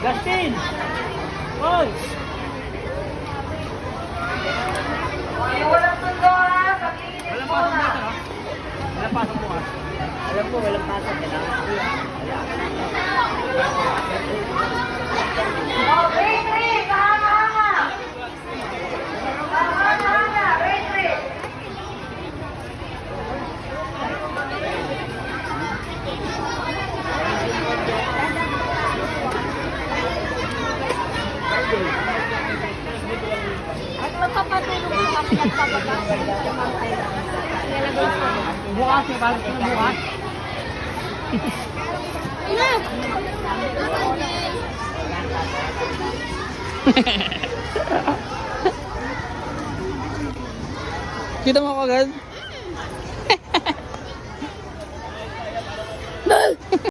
Justin! Hoy! Walang sundo ha. Pakikinig po ha. Walang pasok mo ah. Alam ko, walang pasok. Kailangan ko yan. At magpapatulong po kami at papagamit sa mga kailangan. Nilagay po. Bukas, na bukas. Ina! Kita mo ako agad?